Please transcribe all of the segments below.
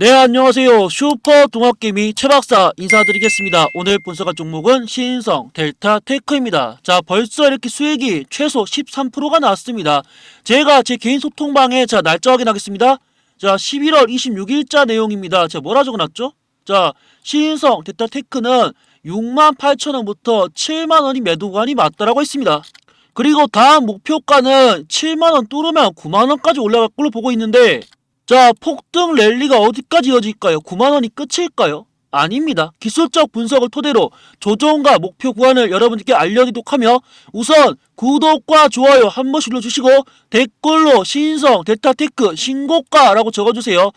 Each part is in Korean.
네 안녕하세요. 슈퍼 동학개미 최박사 인사드리겠습니다. 오늘 분석할 종목은 신성 델타 테크입니다. 자 벌써 이렇게 수익이 최소 13%가 나왔습니다. 제가 제 개인 소통방에 자 날짜 확인하겠습니다. 자 11월 26일자 내용입니다. 자 뭐라 적어놨죠? 자 신성 델타 테크는 68,000원부터 7만원이 매도관이 맞다라고 했습니다. 그리고 다음 목표가는 7만원 뚫으면 9만원까지 올라갈 걸로 보고 있는데 자, 폭등 랠리가 어디까지 이어질까요? 9만원이 끝일까요? 아닙니다. 기술적 분석을 토대로 조정과 목표 구간을 여러분들께 알려드리도록 하며 우선 구독과 좋아요 한 번씩 눌러주시고 댓글로 신성, 데타테크, 신고가라고 적어주세요.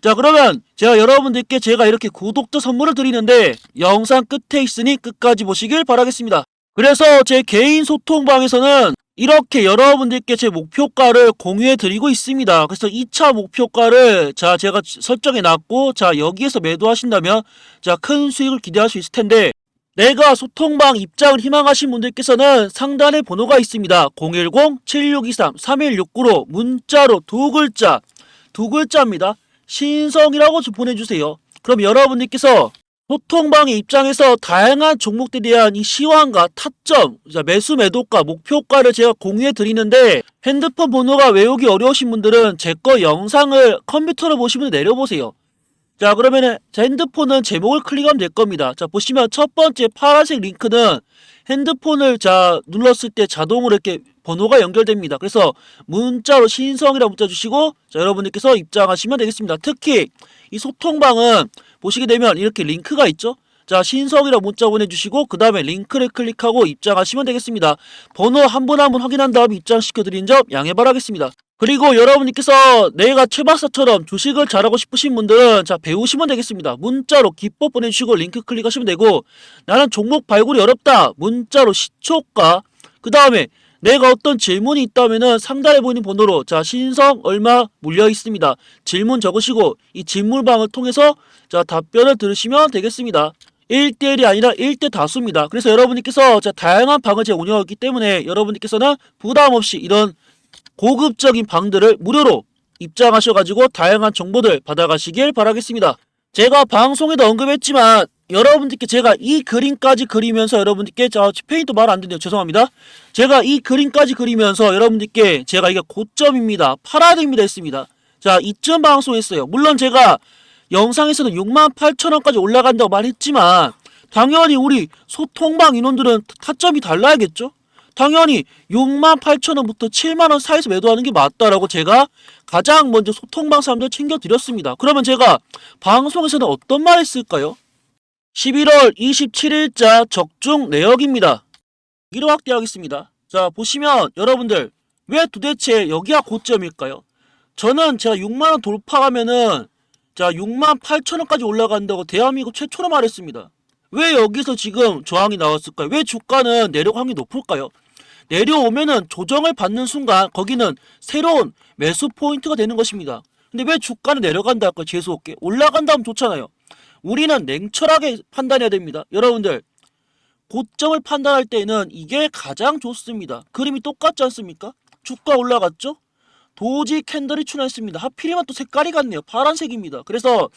자 그러면 제가 여러분들께 제가 이렇게 구독자 선물을 드리는데 영상 끝에 있으니 끝까지 보시길 바라겠습니다. 그래서 제 개인 소통방에서는 이렇게 여러분들께 제 목표가를 공유해 드리고 있습니다. 그래서 2차 목표가를 자 제가 설정해 놨고 자 여기에서 매도하신다면 자큰 수익을 기대할 수 있을 텐데 내가 소통방 입장을 희망하신 분들께서는 상단에 번호가 있습니다. 010-7623-3169로 문자로 두 글자 두 글자입니다. 신성이라고 좀 보내주세요. 그럼 여러분들께서 소통방의 입장에서 다양한 종목들에 대한 이 시황과 타점, 자, 매수 매도가, 목표가를 제가 공유해 드리는데 핸드폰 번호가 외우기 어려우신 분들은 제 거 영상을 컴퓨터로 보시면 내려보세요. 자 그러면은 자, 핸드폰은 제목을 클릭하면 될 겁니다. 자 보시면 첫 번째 파란색 링크는 핸드폰을 자 눌렀을 때 자동으로 이렇게 번호가 연결됩니다. 그래서 문자로 신성이라 문자 주시고 자 여러분들께서 입장하시면 되겠습니다. 특히 이 소통방은 보시게 되면 이렇게 링크가 있죠. 자 신성이라 문자 보내주시고 그 다음에 링크를 클릭하고 입장하시면 되겠습니다. 번호 한 분 한 분 확인한 다음 입장시켜 드린 점 양해 바라겠습니다. 그리고 여러분께서 내가 최박사처럼 주식을 잘하고 싶으신 분들은 자 배우시면 되겠습니다. 문자로 기법 보내주시고 링크 클릭하시면 되고 나는 종목 발굴이 어렵다. 문자로 시초가 그 다음에 내가 어떤 질문이 있다면은 상단에 보이는 번호로 자 신성 얼마 물려 있습니다. 질문 적으시고 이 질문방을 통해서 자 답변을 들으시면 되겠습니다. 1대1이 아니라 1대 다수입니다. 그래서 여러분께서 자 다양한 방을 제가 운영하기 때문에 여러분께서는 부담 없이 이런 고급적인 방들을 무료로 입장하셔가지고 다양한 정보들 받아가시길 바라겠습니다. 제가 방송에도 언급했지만 여러분들께 제가 이 그림까지 그리면서 여러분들께 자 페인트 말안 되네요. 죄송합니다. 제가 이 그림까지 그리면서 여러분들께 제가 이게 고점입니다. 됩니다 했습니다. 자 이쯤 방송했어요. 물론 제가 영상에서는 68,000원까지 올라간다고 말했지만 당연히 우리 소통방 인원들은 타점이 달라야겠죠? 당연히 68,000원부터 7만원 사이에서 매도하는 게 맞다라고 제가 가장 먼저 소통방 사람들 챙겨드렸습니다. 그러면 제가 방송에서는 어떤 말 했을까요? 11월 27일자 적중 내역입니다. 이로 확대하겠습니다. 자 보시면 여러분들 왜 도대체 여기가 고점일까요? 저는 제가 6만원 돌파하면은 자 6만 8천원까지 올라간다고 대한민국 최초로 말했습니다. 왜 여기서 지금 저항이 나왔을까요? 왜 주가는 내려갈 확률이 높을까요? 내려오면은 조정을 받는 순간 거기는 새로운 매수 포인트가 되는 것입니다. 근데 왜 주가는 내려간다 할까요? 재수없게 올라간다면 좋잖아요. 우리는 냉철하게 판단해야 됩니다. 여러분들 고점을 판단할 때는 이게 가장 좋습니다. 그림이 똑같지 않습니까? 주가 올라갔죠? 도지 캔들이 출현했습니다. 하필이면 또 색깔이 같네요. 파란색입니다. 그래서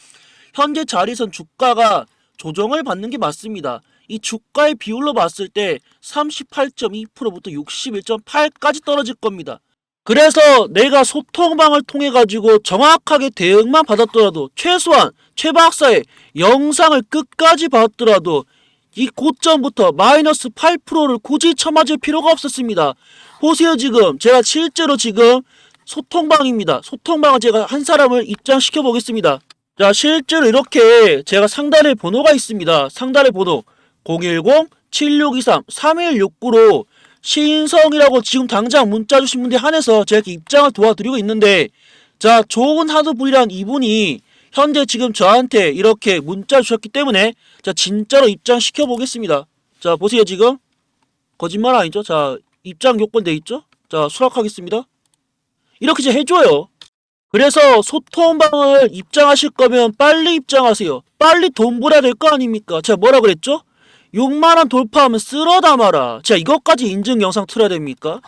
현재 자리에선 주가가 조정을 받는 게 맞습니다. 이 주가의 비율로 봤을 때 38.2%부터 61.8까지 떨어질 겁니다. 그래서 내가 소통방을 통해 가지고 정확하게 대응만 받았더라도 최소한 최 박사의 영상을 끝까지 봤더라도 이 고점부터 마이너스 8%를 굳이 쳐맞을 필요가 없었습니다. 보세요 지금 제가 실제로 지금 소통방입니다. 소통방을 제가 한 사람을 입장시켜 보겠습니다. 자 실제로 이렇게 제가 상단에 번호가 있습니다. 상단에 번호 010-7623-3169로 신성이라고 지금 당장 문자 주신 분들 한해서 제가 입장을 도와드리고 있는데 자 좋은 하드불이란 이분이 현재 지금 저한테 이렇게 문자 주셨기 때문에 자 진짜로 입장 시켜 보겠습니다. 자 보세요 지금 거짓말 아니죠? 자 입장 요건 돼 있죠? 자 수락하겠습니다. 이렇게 이제 해줘요. 그래서 소통방을 입장하실 거면 빨리 입장하세요. 빨리 돈 벌어야 될 거 아닙니까? 제가 뭐라 그랬죠? 6만원 돌파하면 쓸어 담아라. 제가 이것까지 인증 영상 틀어야 됩니까?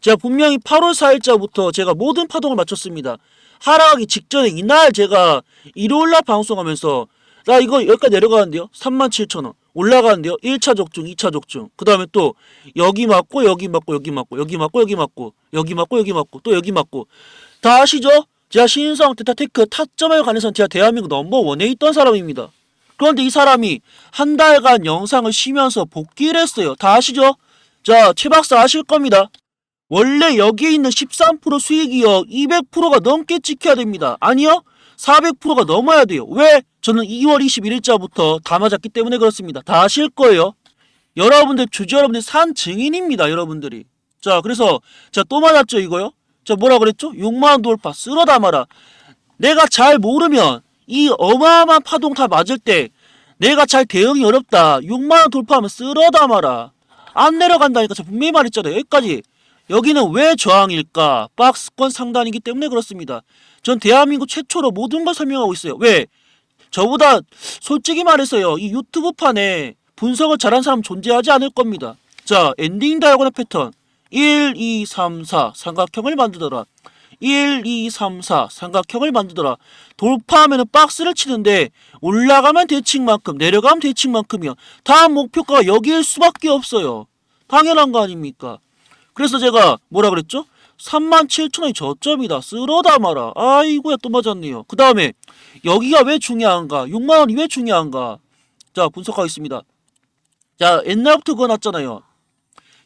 제가 분명히 8월 4일자부터 제가 모든 파동을 맞췄습니다. 하락하기 직전에 이날 제가 일요일날 방송하면서 나 이거 여기까지 내려가는데요. 37,000원. 올라가는데요. 1차 적중, 2차 적중. 그 다음에 또 여기 맞고 여기 맞고 여기 맞고 여기 맞고 여기 맞고 여기 맞고 여기 맞고 또 여기 맞고 다 아시죠? 제가 신성 테타테크 타점에 관해서는 제가 대한민국 넘버원에 있던 사람입니다. 그런데 이 사람이 한 달간 영상을 쉬면서 복귀를 했어요. 다 아시죠? 자, 최 박사 아실 겁니다. 원래 여기에 있는 13% 수익이요. 200%가 넘게 찍혀야 됩니다. 아니요. 400%가 넘어야 돼요. 왜? 저는 2월 21일자부터 다 맞았기 때문에 그렇습니다. 다 아실 거예요. 여러분들 주주 여러분들 산 증인입니다. 여러분들이. 자, 그래서 자또 맞았죠 이거요. 자 뭐라 그랬죠? 6만 원 돌파 쓸어 담아라. 내가 잘 모르면 이 어마어마한 파동 다 맞을 때 내가 잘 대응이 어렵다. 6만 원 돌파하면 쓸어 담아라. 안 내려간다니까 저 분명히 말했잖아요. 여기까지. 여기는 왜 저항일까? 박스권 상단이기 때문에 그렇습니다. 전 대한민국 최초로 모든 걸 설명하고 있어요. 왜? 저보다 솔직히 말해서요. 이 유튜브 판에 분석을 잘한 사람 존재하지 않을 겁니다. 자, 엔딩 다이아고널 패턴. 1, 2, 3, 4 삼각형을 만들더라. 1, 2, 3, 4 삼각형을 만들더라. 돌파하면 박스를 치는데 올라가면 대칭만큼 내려가면 대칭만큼이요. 다음 목표가 여기일 수밖에 없어요. 당연한 거 아닙니까? 그래서 제가 뭐라 그랬죠? 37,000원이 저점이다. 쓸어 담아라. 아이고야 또 맞았네요. 그 다음에 여기가 왜 중요한가? 6만원이 왜 중요한가? 자 분석하겠습니다. 자 옛날부터 그거 났잖아요.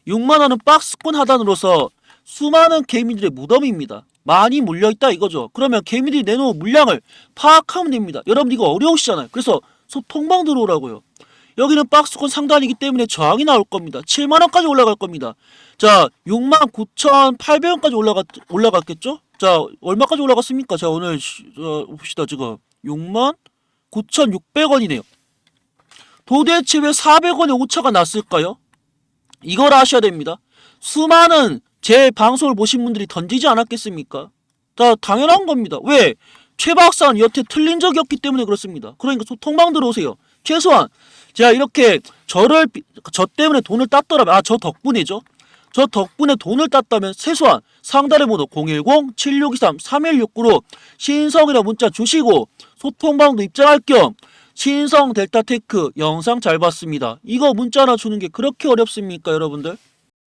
6만원은 박스권 하단으로서 수많은 개미들의 무덤입니다. 많이 물려있다 이거죠. 그러면 개미들이 내놓은 물량을 파악하면 됩니다. 여러분 이거 어려우시잖아요. 그래서 소통방 들어오라고요. 여기는 박스권 상단이기 때문에 저항이 나올 겁니다. 7만원까지 올라갈 겁니다. 자, 69,800원까지 올라갔, 올라갔겠죠? 자, 얼마까지 올라갔습니까? 자, 오늘, 시- 어, 봅시다, 지금. 69,600원이네요. 도대체 왜 400원의 오차가 났을까요? 이걸 아셔야 됩니다. 수많은 제 방송을 보신 분들이 던지지 않았겠습니까? 다 당연한 겁니다. 왜? 최 박사는 여태 틀린 적이 없기 때문에 그렇습니다. 그러니까 소통방 들어오세요. 최소한 제가 이렇게 저를 비- 저 때문에 돈을 땄더라면 아 저 덕분이죠. 저 덕분에 돈을 땄다면 최소한 상단의 번호 010-7623-3169로 신성이라 문자 주시고 소통방도 입장할 겸 신성 델타테크 영상 잘 봤습니다. 이거 문자 하나 주는 게 그렇게 어렵습니까 여러분들?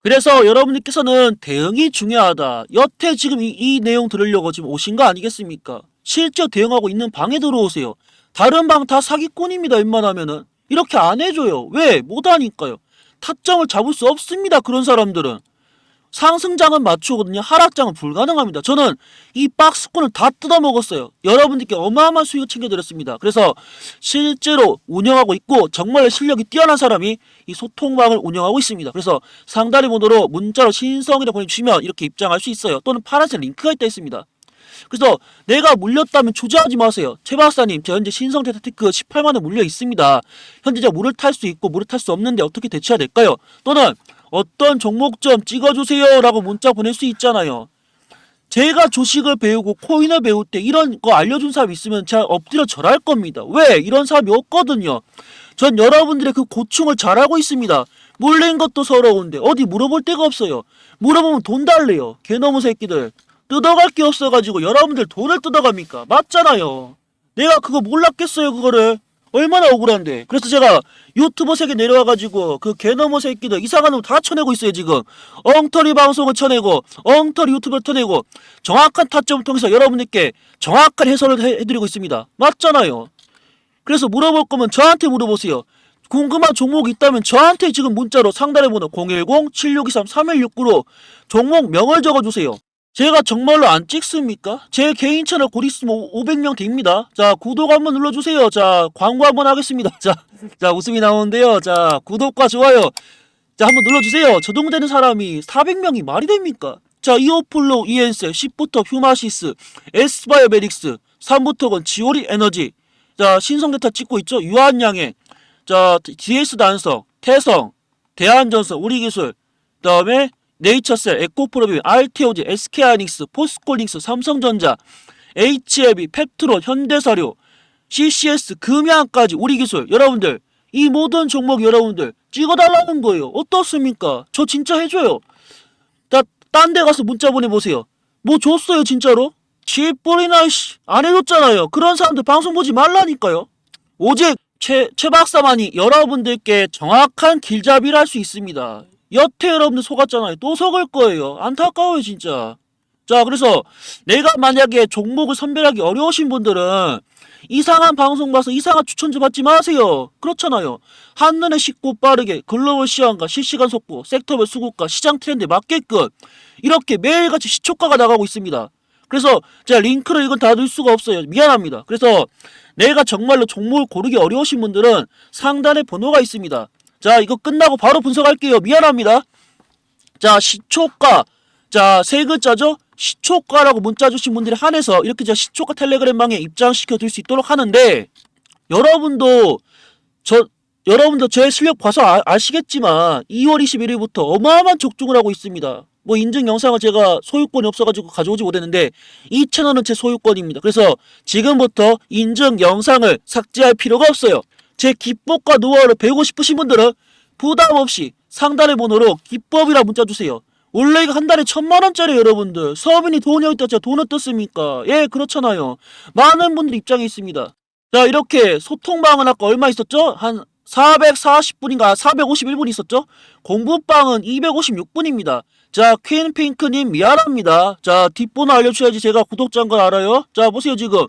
그래서 여러분들께서는 대응이 중요하다. 여태 지금 이, 이 내용 들으려고 지금 오신 거 아니겠습니까? 실제 대응하고 있는 방에 들어오세요. 다른 방 다 사기꾼입니다. 웬만하면은. 이렇게 안 해줘요. 왜? 못하니까요. 타점을 잡을 수 없습니다. 그런 사람들은. 상승장은 맞추거든요. 하락장은 불가능합니다. 저는 이 박스권을 다 뜯어먹었어요. 여러분들께 어마어마한 수익을 챙겨드렸습니다. 그래서 실제로 운영하고 있고 정말 실력이 뛰어난 사람이 이 소통방을 운영하고 있습니다. 그래서 상단의 번호로 문자로 신성이라 보내주시면 이렇게 입장할 수 있어요. 또는 파란색 링크가 있다 있습니다. 그래서 내가 물렸다면 주저하지 마세요. 최 박사님, 저 현재 신성 테타테크 18만원 물려 있습니다. 현재 제가 물을 탈 수 있고 물을 탈 수 없는데 어떻게 대처해야 될까요? 또는 어떤 종목 좀 찍어주세요 라고 문자 보낼 수 있잖아요. 제가 주식을 배우고 코인을 배울 때 이런 거 알려준 사람이 있으면 제가 엎드려 절할 겁니다. 왜? 이런 사람이 없거든요. 전 여러분들의 그 고충을 잘 알고 있습니다. 물린 것도 서러운데 어디 물어볼 데가 없어요. 물어보면 돈 달래요. 개너무 새끼들. 뜯어갈 게 없어가지고 여러분들 돈을 뜯어갑니까? 맞잖아요. 내가 그거 몰랐겠어요 그거를. 얼마나 억울한데. 그래서 제가 유튜버 세계 내려와가지고 그 개너머 새끼들 이상한 놈 다 쳐내고 있어요 지금. 엉터리 방송을 쳐내고 엉터리 유튜브를 쳐내고 정확한 타점을 통해서 여러분들께 정확한 해설을 해- 해드리고 있습니다. 맞잖아요. 그래서 물어볼 거면 저한테 물어보세요. 궁금한 종목이 있다면 저한테 지금 문자로 상단에 번호 010-7623-3169로 종목 명을 적어주세요. 제가 정말로 안 찍습니까? 제 개인 채널 곧 있으면 500명 됩니다. 자, 구독 한번 눌러주세요. 자, 광고 한번 하겠습니다. 자, 자, 웃음이 나오는데요. 자, 구독과 좋아요. 자, 한번 눌러주세요. 저 정도 되는 사람이 400명이 말이 됩니까? 자, 이오플로, 이엔셀, 10부터 휴마시스, 에스바이오메릭스, 3부터건 지오리 에너지. 자, 신성대타 찍고 있죠? 유한양행. 자, DS 단성, 태성, 대한전선, 우리기술. 그 다음에 네이처셀, 에코프로비, RTOG, SK하이닉스, 포스콜링스, 삼성전자, HLB, 펩트론, 현대사료, CCS, 금양까지 우리 기술 여러분들 이 모든 종목 여러분들 찍어달라는 거예요. 어떻습니까? 저 진짜 해줘요. 나딴데 가서 문자 보내보세요. 뭐 줬어요 진짜로? 쥐뿔이나 씨, 안 해줬잖아요. 그런 사람들 방송 보지 말라니까요. 오직 최, 최 박사만이 여러분들께 정확한 길잡이를 할 수 있습니다. 여태 여러분들 속았잖아요. 또 속을 거예요. 안타까워요, 진짜. 자, 그래서 내가 만약에 종목을 선별하기 어려우신 분들은 이상한 방송 봐서 이상한 추천 좀 받지 마세요. 그렇잖아요. 한눈에 쉽고 빠르게 글로벌 시황과 실시간 속보, 섹터별 수급과 시장 트렌드에 맞게끔 이렇게 매일같이 시초가가 나가고 있습니다. 그래서 제가 링크를 이건 다 넣을 수가 없어요. 미안합니다. 그래서 내가 정말로 종목을 고르기 어려우신 분들은 상단에 번호가 있습니다. 자, 이거 끝나고 바로 분석할게요. 미안합니다. 자, 시초가. 자, 세 글자죠? 시초가라고 문자 주신 분들에 한해서 이렇게 제가 시초가 텔레그램방에 입장시켜 드릴 수 있도록 하는데 여러분도 저 여러분도 제 실력 봐서 아, 아시겠지만 2월 21일부터 어마어마한 적중을 하고 있습니다. 뭐 인증 영상을 제가 소유권이 없어가지고 가져오지 못했는데 이 채널은 제 소유권입니다. 그래서 지금부터 인증 영상을 삭제할 필요가 없어요. 제 기법과 노하우를 배우고 싶으신 분들은 부담 없이 상단의 번호로 기법이라 문자 주세요. 원래 이거 한 달에 천만 원짜리 여러분들 서민이 돈이 어디다 제가 돈을 떴습니까? 예 그렇잖아요. 많은 분들 입장에 있습니다. 자 이렇게 소통방은 아까 얼마 있었죠? 한 440분인가 451분 있었죠? 공부방은 256분입니다. 자 퀸핑크님 미안합니다. 자 뒷번호 알려줘야지 제가 구독자인 걸 알아요. 자 보세요 지금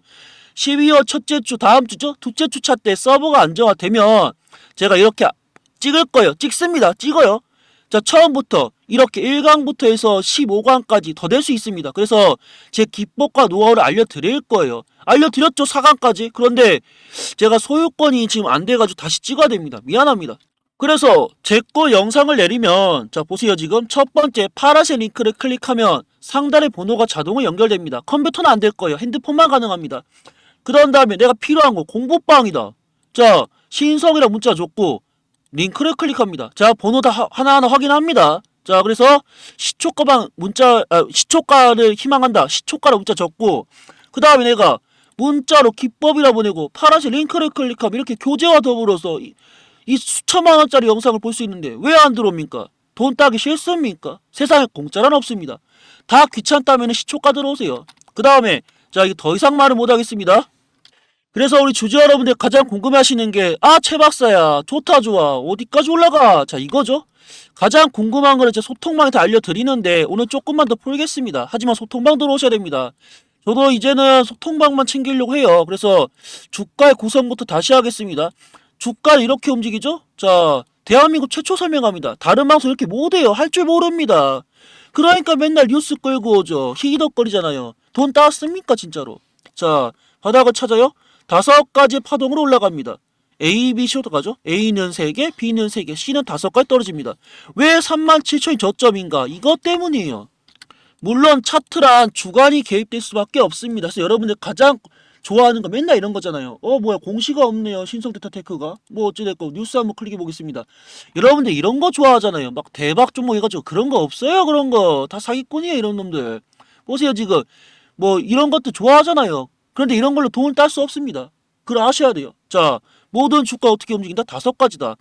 12월 첫째 주 다음 주죠? 둘째 주차 때 서버가 안정화되면 제가 이렇게 찍을 거예요. 찍습니다. 찍어요. 자 처음부터 이렇게 1강부터 해서 15강까지 더 될 수 있습니다. 그래서 제 기법과 노하우를 알려드릴 거예요. 알려드렸죠 4강까지. 그런데 제가 소유권이 지금 안 돼가지고 다시 찍어야 됩니다. 미안합니다. 그래서 제 거 영상을 내리면 자 보세요 지금 첫 번째 파란색 링크를 클릭하면 상단에 번호가 자동으로 연결됩니다. 컴퓨터는 안 될 거예요. 핸드폰만 가능합니다. 그런 다음에 내가 필요한 거 공부방이다. 자 신성이라 문자 줬고 링크를 클릭합니다. 자 번호 다 하- 하나하나 확인합니다. 자 그래서 시초가방 문자 아, 시초가를 희망한다. 시초가라 문자 적고 그 다음에 내가 문자로 기법이라 보내고 파란색 링크를 클릭하면 이렇게 교재와 더불어서 이, 이 수천만 원짜리 영상을 볼 수 있는데 왜 안 들어옵니까? 돈 따기 싫습니까? 세상에 공짜란 없습니다. 다 귀찮다면 시초가 들어오세요. 그 다음에 자 이게 더 이상 말을 못하겠습니다. 그래서 우리 주주 여러분들 가장 궁금해하시는 게 아 최 박사야 좋다 좋아 어디까지 올라가 자 이거죠. 가장 궁금한 거를 제 소통방에서 알려드리는데 오늘 조금만 더 풀겠습니다. 하지만 소통방 들어오셔야 됩니다. 저도 이제는 소통방만 챙기려고 해요. 그래서 주가의 구성부터 다시 하겠습니다. 주가를 이렇게 움직이죠? 자, 대한민국 최초 설명합니다. 다른 방송 이렇게 못해요. 할 줄 모릅니다. 그러니까 맨날 뉴스 끌고 오죠. 희덕거리잖아요. 돈 따왔습니까, 진짜로? 자, 바닥을 찾아요. 다섯 가지 파동으로 올라갑니다. A, B, C로 가죠. A는 3개, B는 3개, C는 5가지 떨어집니다. 왜 37,000이 저점인가? 이것 때문이에요. 물론 차트란 주관이 개입될 수밖에 없습니다. 그래서 여러분들 가장 좋아하는 거 맨날 이런 거잖아요. 어 뭐야 공시가 없네요. 신성 데이터 테크가 뭐 어찌됐건 뉴스 한번 클릭해 보겠습니다. 여러분들 이런 거 좋아하잖아요. 막 대박 종목 해가지고 그런 거 없어요. 그런 거 다 사기꾼이에요. 이런 놈들 보세요 지금 뭐 이런 것도 좋아하잖아요. 그런데 이런 걸로 돈을 딸 수 없습니다. 그걸 아셔야 돼요. 자 모든 주가 어떻게 움직인다? 다섯 가지다.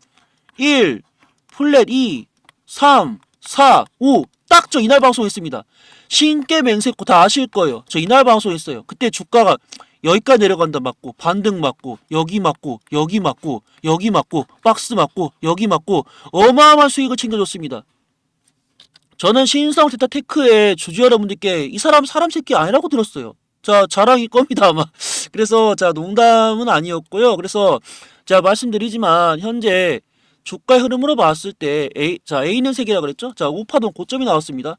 1, 플랫 2, 3, 4, 5. 딱 저 이날 방송 했습니다. 신께 맹세코 다 아실 거예요. 저 이날 방송 했어요. 그때 주가가 여기까지 내려간다 맞고 반등 맞고 여기 맞고 여기 맞고 여기 맞고 박스 맞고 여기 맞고 어마어마한 수익을 챙겨줬습니다. 저는 신성 데이터 테크의 주주 여러분들께 이 사람 사람 새끼 아니라고 들었어요. 자 자랑일 겁니다 아마. 그래서 자 농담은 아니었고요. 그래서 제가 말씀드리지만 현재 주가의 흐름으로 봤을 때 A 자 A는 3개라 그랬죠? 자 우파동 고점이 나왔습니다.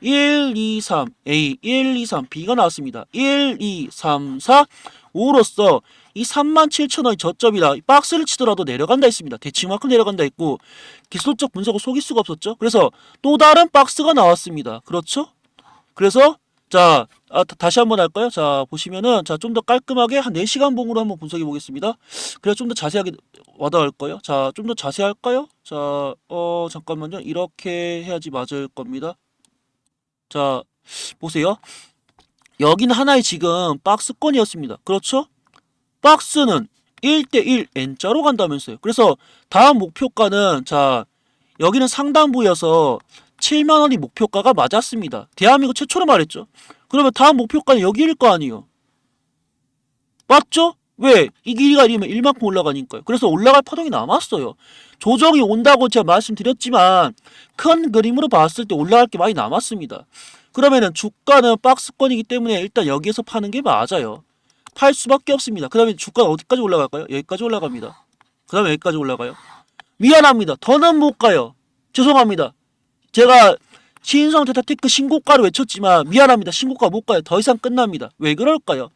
1, 2, 3, A, 1, 2, 3, B가 나왔습니다. 1, 2, 3, 4, 5로서 이 37,000원이 저점이다. 이 박스를 치더라도 내려간다 했습니다. 대칭만큼 내려간다 했고 기술적 분석을 속일 수가 없었죠. 그래서 또 다른 박스가 나왔습니다. 그렇죠? 그래서 자 아, 다- 다시 한번 할까요? 자 보시면은 자 좀 더 깔끔하게 한 4시간 봉으로 한번 분석해 보겠습니다. 그래야 좀 더 자세하게 와닿을 거예요. 자 좀 더 자세할까요? 자 어 잠깐만요. 이렇게 해야지 맞을 겁니다. 자, 보세요. 여기는 하나의 지금 박스권이었습니다. 그렇죠? 박스는 1대1 N자로 간다면서요. 그래서 다음 목표가는 자, 여기는 상단부여서 7만 원이 목표가가 맞았습니다. 대한민국 최초로 말했죠. 그러면 다음 목표가는 여기일 거 아니에요. 맞죠? 왜? 이 길이가 이러면 1만큼 올라가니까요. 그래서 올라갈 파동이 남았어요. 조정이 온다고 제가 말씀드렸지만 큰 그림으로 봤을 때 올라갈 게 많이 남았습니다. 그러면은 주가는 박스권이기 때문에 일단 여기에서 파는 게 맞아요. 팔 수밖에 없습니다. 그 다음에 주가는 어디까지 올라갈까요? 여기까지 올라갑니다. 그 다음에 여기까지 올라가요. 미안합니다. 더는 못 가요. 죄송합니다. 제가 신성 테타테크 신고가를 외쳤지만 미안합니다. 신고가 못 가요. 더 이상 끝납니다. 왜 그럴까요?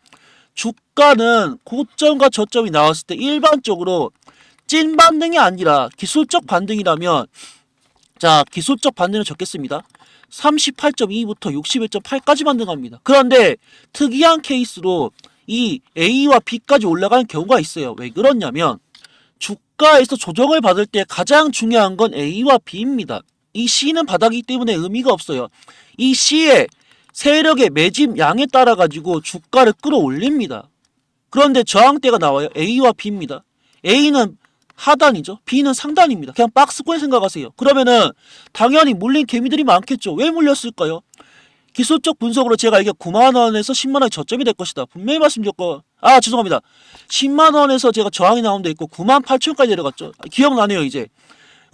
주가는 고점과 저점이 나왔을 때 일반적으로 찐 반등이 아니라 기술적 반등이라면 자 기술적 반등을 적겠습니다. 38.2부터 61.8까지 반등합니다. 그런데 특이한 케이스로 이 A와 B까지 올라가는 경우가 있어요. 왜 그러냐면 주가에서 조정을 받을 때 가장 중요한 건 A와 B입니다. 이 C는 바닥이기 때문에 의미가 없어요. 이 C의 세력의 매집 양에 따라 가지고 주가를 끌어올립니다. 그런데 저항대가 나와요. A와 B입니다. A는 하단이죠. B는 상단입니다. 그냥 박스권 생각하세요. 그러면은 당연히 물린 개미들이 많겠죠. 왜 물렸을까요? 기술적 분석으로 제가 이게 9만 원에서 10만 원이 저점이 될 것이다. 분명히 말씀드렸고 아 죄송합니다. 10만 원에서 제가 저항이 나온 데 있고 9만 8천까지 내려갔죠. 기억나네요 이제.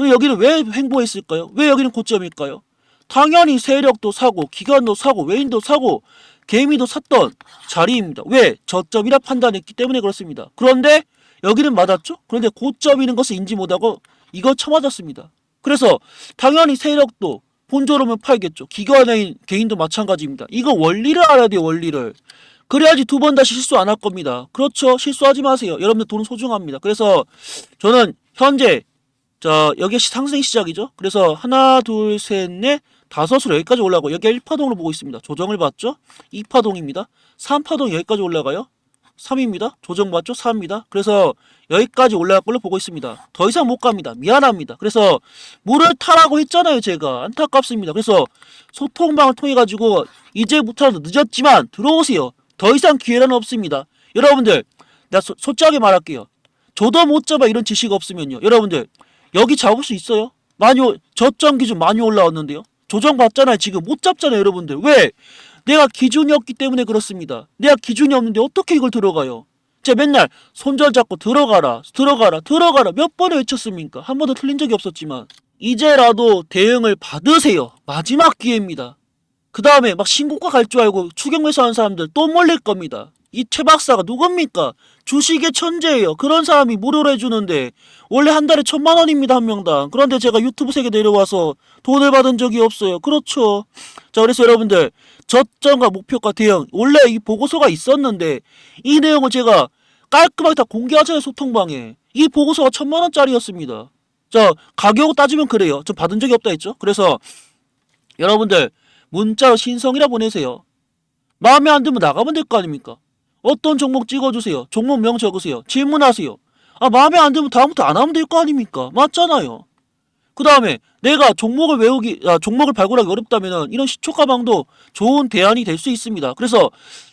여기는 왜 횡보했을까요? 왜 여기는 고점일까요? 당연히 세력도 사고 기관도 사고 외인도 사고 개미도 샀던 자리입니다. 왜? 저점이라 판단했기 때문에 그렇습니다. 그런데 여기는 맞았죠? 그런데 고점이는 것을 인지 못하고 이거 쳐맞았습니다. 그래서 당연히 세력도 본조로면 팔겠죠. 기관의 개인도 마찬가지입니다. 이거 원리를 알아야 돼요, 원리를. 그래야지 두 번 다시 실수 안 할 겁니다. 그렇죠. 실수하지 마세요. 여러분들 돈 소중합니다. 그래서 저는 현재 자 여기 상승 시작이죠. 그래서 하나, 둘, 셋, 넷, 다섯으로 여기까지 올라가고 여기 1파동으로 보고 있습니다. 조정을 봤죠? 2파동입니다. 3파동 여기까지 올라가요. 3입니다. 조정 봤죠? 4입니다. 그래서 여기까지 올라갈 걸로 보고 있습니다. 더 이상 못 갑니다. 미안합니다. 그래서 물을 타라고 했잖아요, 제가. 안타깝습니다. 그래서 소통방을 통해 가지고 이제부터라도 늦었지만 들어오세요. 더 이상 기회는 없습니다. 여러분들, 나 소, 솔직하게 말할게요. 저도 못 잡아 이런 지식 없으면요. 여러분들, 여기 잡을 수 있어요? 많이 올- 저점 기준 많이 올라왔는데요. 조정 받잖아요. 지금 못 잡잖아요, 여러분들. 왜? 내가 기준이 없기 때문에 그렇습니다. 내가 기준이 없는데 어떻게 이걸 들어가요? 제가 맨날 손절 잡고 들어가라, 들어가라, 들어가라 몇 번을 외쳤습니까? 한 번도 틀린 적이 없었지만 이제라도 대응을 받으세요. 마지막 기회입니다. 그 다음에 막 신고가 갈 줄 알고 추경 매수 하는 사람들 또 몰릴 겁니다. 이 최 박사가 누굽니까? 주식의 천재예요. 그런 사람이 무료로 해주는데 원래 한 달에 천만 원입니다 한 명당. 그런데 제가 유튜브 세계 내려와서 돈을 받은 적이 없어요. 그렇죠. 자 그래서 여러분들 저점과 목표가 대응 원래 이 보고서가 있었는데 이 내용을 제가 깔끔하게 다 공개하잖아요 소통방에 이 보고서가 천만 원짜리였습니다. 자 가격 따지면 그래요. 저 받은 적이 없다 했죠. 그래서 여러분들 문자로 신성이라 보내세요. 마음에 안 들면 나가면 될 거 아닙니까? 어떤 종목 찍어주세요. 종목명 적으세요. 질문하세요. 아 마음에 안 들면 다음부터 안 하면 될 거 아닙니까? 맞잖아요. 그 다음에 내가 종목을 외우기, 아, 종목을 발굴하기 어렵다면 이런 시초 가방도 좋은 대안이 될 수 있습니다. 그래서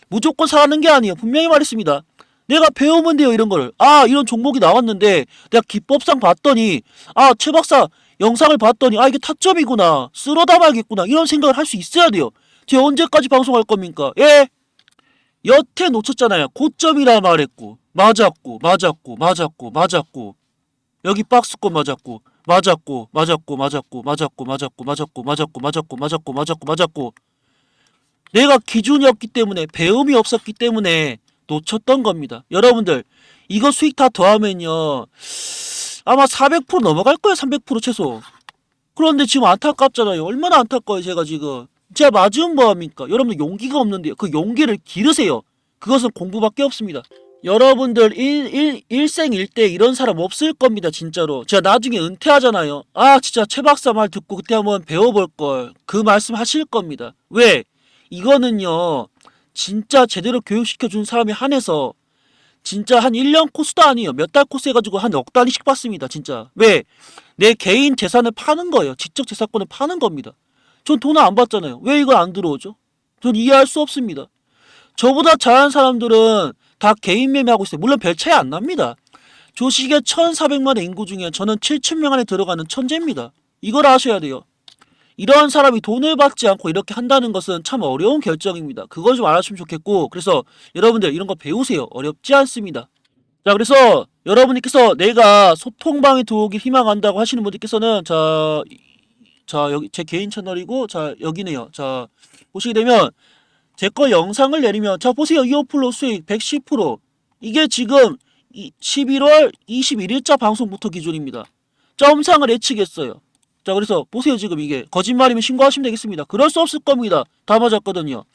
무조건 사는 게 아니에요. 분명히 말했습니다. 내가 배우면 돼요, 이런 거를. 아, 이런 종목이 나왔는데 내가 기법상 봤더니 아, 최 박사 영상을 봤더니 아, 이게 타점이구나. 쓸어 담아야겠구나. 이런 생각을 할 수 있어야 돼요. 제가 언제까지 방송할 겁니까? 예? 여태 놓쳤잖아요. 고점이라 말했고 맞았고 맞았고 맞았고 맞았고 여기 박스권 맞았고 맞았고 맞았고 맞았고 맞았고 맞았고 맞았고 맞았고 맞았고 맞았고 맞았고 맞았고 내가 기준이 없기 때문에 배움이 없었기 때문에 놓쳤던 겁니다. 여러분들 이거 수익 다 더하면요 아마 400% 넘어갈 거예요. 300% 최소. 그런데 지금 안타깝잖아요. 얼마나 안타까워요. 제가 지금 제가 맞으면 뭐합니까? 여러분들 용기가 없는데요. 그 용기를 기르세요. 그것은 공부밖에 없습니다. 여러분들 일, 일, 일생일대 이런 사람 없을 겁니다 진짜로. 제가 나중에 은퇴하잖아요. 아 진짜 최 박사 말 듣고 그때 한번 배워볼 걸. 그 말씀 하실 겁니다. 왜? 이거는요 진짜 제대로 교육시켜준 사람에 한해서 진짜 한 1년 코스도 아니에요. 몇 달 코스 해가지고 한 억 단위씩 받습니다 진짜. 왜? 내 개인 재산을 파는 거예요. 지적 재산권을 파는 겁니다 전 돈을 안 받잖아요 왜 이걸 안 들어오죠 전 이해할 수 없습니다 저보다 잘하는 사람들은 다 개인 매매하고 있어요. 물론 별 차이 안 납니다. 조식의 1,400만의 인구 중에 저는 7,000명 안에 들어가는 천재입니다. 이걸 아셔야 돼요. 이런 사람이 돈을 받지 않고 이렇게 한다는 것은 참 어려운 결정입니다. 그걸 좀 알아주시면 좋겠고 그래서 여러분들 이런 거 배우세요. 어렵지 않습니다. 자 그래서 여러분께서 내가 소통방에 들어오길 희망한다고 하시는 분들께서는 자, 이- 자 여기 제 개인 채널이고 자 여기네요. 자 보시게 되면 제 거 영상을 내리면 자 보세요 이어플로 수익 110% 이게 지금 이 11월 21일자 방송부터 기준입니다. 점상을 예측했어요. 자 그래서 보세요 지금 이게 거짓말이면 신고하시면 되겠습니다. 그럴 수 없을 겁니다. 다 맞았거든요.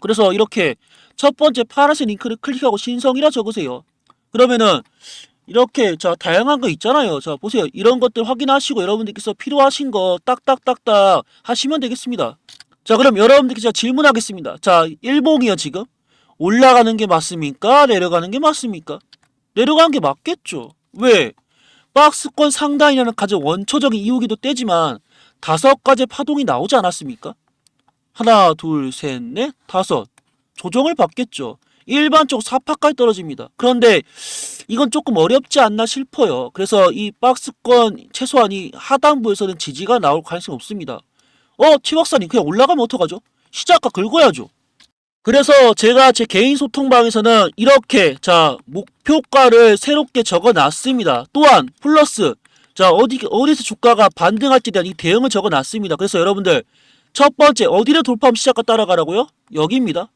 그래서 이렇게 첫 번째 파란색 링크를 클릭하고 신성이라 적으세요. 그러면은 이렇게 자 다양한 거 있잖아요. 자 보세요. 이런 것들 확인하시고 여러분들께서 필요하신 거 딱딱딱딱 하시면 되겠습니다. 자 그럼 여러분들께 제가 질문하겠습니다. 자 일봉이요 지금 올라가는 게 맞습니까? 내려가는 게 맞습니까? 내려가는 게 맞겠죠. 왜? 박스권 상단이라는 가장 원초적인 이유기도 때지만 다섯 가지 파동이 나오지 않았습니까? 하나, 둘, 셋, 넷, 다섯. 조정을 받겠죠. 일반적으로 4파까지 떨어집니다. 그런데 이건 조금 어렵지 않나 싶어요. 그래서 이 박스권 최소한 이 하단부에서는 지지가 나올 가능성이 없습니다. 어, 최 박사님 그냥 올라가면 어떡하죠? 시작가 긁어야죠. 그래서 제가 제 개인 소통방에서는 이렇게 자 목표가를 새롭게 적어놨습니다. 또한 플러스 자 어디 어디서 주가가 반등할지에 대한 이 대응을 적어놨습니다. 그래서 여러분들 첫 번째 어디를 돌파하면 시작가 따라가라고요? 여기입니다.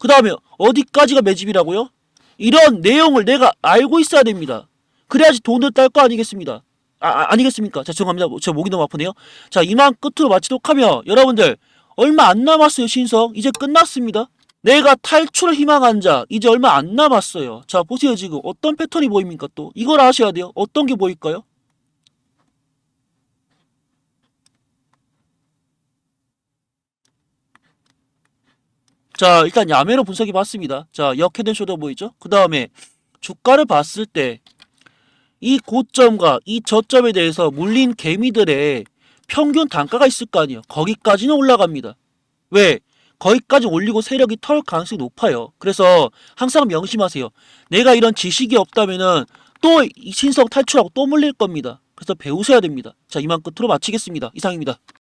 그 다음에 어디까지가 매집이라고요? 이런 내용을 내가 알고 있어야 됩니다. 그래야지 돈을 딸 거 아니겠습니다. 아, 아 아니겠습니까? 자 죄송합니다. 저 목이 너무 아프네요. 자 이만 끝으로 마치도록 하며 여러분들 얼마 안 남았어요 신성 이제 끝났습니다. 내가 탈출을 희망한 자 이제 얼마 안 남았어요. 자 보세요 지금 어떤 패턴이 보입니까 또 이걸 아셔야 돼요. 어떤 게 보일까요? 자 일단 야매로 분석해 봤습니다. 자 역헤드 쇼더 보이죠? 그 다음에 주가를 봤을 때 이 고점과 이 저점에 대해서 물린 개미들의 평균 단가가 있을 거 아니에요. 거기까지는 올라갑니다. 왜? 거기까지 올리고 세력이 털 가능성이 높아요. 그래서 항상 명심하세요. 내가 이런 지식이 없다면은 또이 신성 탈출하고 또 물릴 겁니다. 그래서 배우셔야 됩니다. 자, 이만 끝으로 마치겠습니다. 이상입니다.